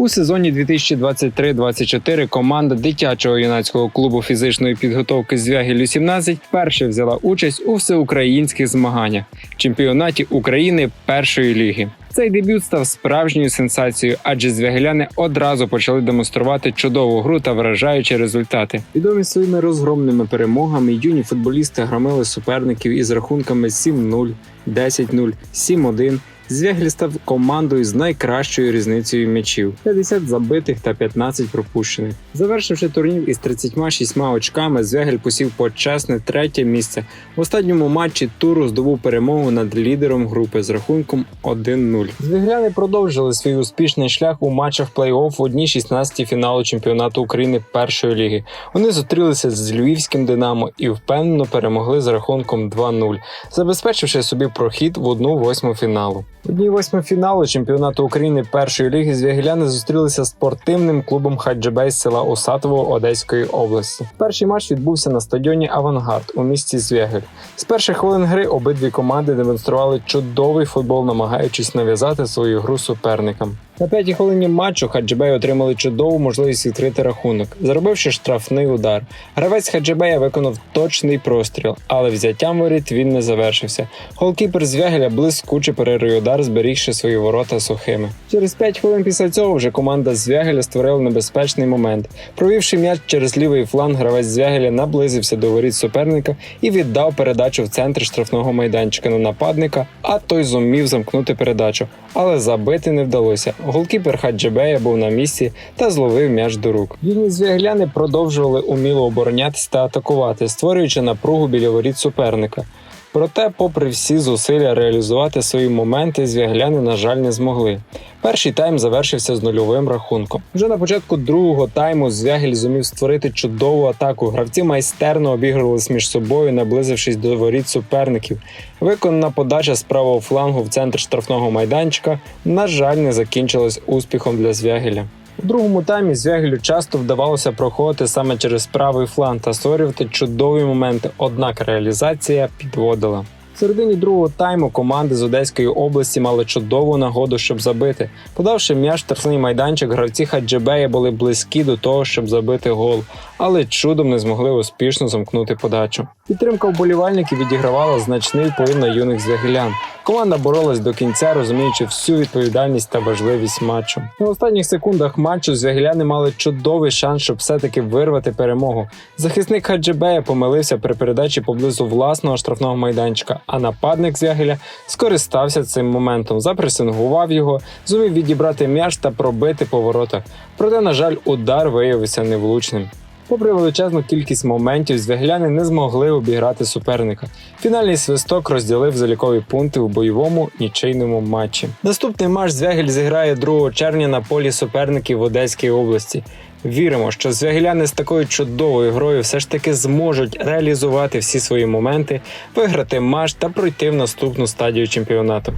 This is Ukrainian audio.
У сезоні 2023-24 команда дитячого юнацького клубу фізичної підготовки Звягіль 17 вперше взяла участь у всеукраїнських змаганнях чемпіонаті України першої ліги. Цей дебют став справжньою сенсацією, адже звягеляни одразу почали демонструвати чудову гру та вражаючі результати. Відомі своїми розгромними перемогами юні футболісти громили суперників із рахунками 7-0, 10-0, 7-1. Звягель став командою з найкращою різницею м'ячів 50 забитих та 15 пропущених. Завершивши турнір із 36 очками, Звягель посів почесне третє місце. В останньому матчі туру здобув перемогу над лідером групи з рахунком 1-0. Звягляни продовжили свій успішний шлях у матчах плей-офф в одній 16 фіналу чемпіонату України першої ліги. Вони зустрілися з львівським Динамо і впевнено перемогли з рахунком 2-0, забезпечивши собі прохід в одну восьму фіналу. В одній восьми фіналу чемпіонату України першої ліги звягеляни зустрілися з спортивним клубом Хаджибей з села Осатово Одеської області. Перший матч відбувся на стадіоні Авангард у місті Звягель. З перших хвилин гри обидві команди демонстрували чудовий футбол, намагаючись нав'язати свою гру суперникам. На п'ятій хвилині матчу Хаджибей отримали чудову можливість відкрити рахунок, заробивши штрафний удар. Гравець Хаджибея виконав точний простріл, але взяттям воріт він не завершився. Голкіпер Звягеля блискуче перерив удар, зберігши свої ворота сухими. Через 5 хвилин після цього вже команда Звягеля створила небезпечний момент. Провівши м'яч через лівий фланг, гравець Звягеля наблизився до воріт суперника і віддав передачу в центр штрафного майданчика на нападника, а той зумів замкнути передачу, але забити не вдалося. Голкіпер Хаджебея був на місці та зловив м'яч до рук. Вільні звігляни продовжували уміло оборонятися та атакувати, створюючи напругу біля воріт суперника. Проте, попри всі зусилля реалізувати свої моменти, звягляни, на жаль, не змогли. Перший тайм завершився з нульовим рахунком. Вже на початку другого тайму Звягель зумів створити чудову атаку. Гравці майстерно обігрувалися між собою, наблизившись до воріт суперників. Виконана подача з правого флангу в центр штрафного майданчика, на жаль, не закінчилась успіхом для Звягеля. У другому таймі Звягелю часто вдавалося проходити саме через правий фланг та створювати чудові моменти, однак реалізація підводила. В середині другого тайму команди з Одеської області мали чудову нагоду, щоб забити. Подавши м'яч в штрафний майданчик, гравці Хаджибея були близькі до того, щоб забити гол, але чудом не змогли успішно замкнути подачу. Підтримка вболівальників відігравала значний вплив на юних звягелян. Команда боролась до кінця, розуміючи всю відповідальність та важливість матчу. На останніх секундах матчу звягеляни мали чудовий шанс, щоб все-таки вирвати перемогу. Захисник Хаджибея помилився при передачі поблизу власного штрафного майданчика, а нападник звягеля скористався цим моментом, запресингував його, зумів відібрати м'яч та пробити по воротах. Проте, на жаль, удар виявився невлучним. Попри величезну кількість моментів, звягляни не змогли обіграти суперника. Фінальний свисток розділив залікові пункти у бойовому нічийному матчі. Наступний матч Звягель зіграє 2 червня на полі суперників в Одеській області. Віримо, що звягеляни з такою чудовою грою все ж таки зможуть реалізувати всі свої моменти, виграти матч та пройти в наступну стадію чемпіонату.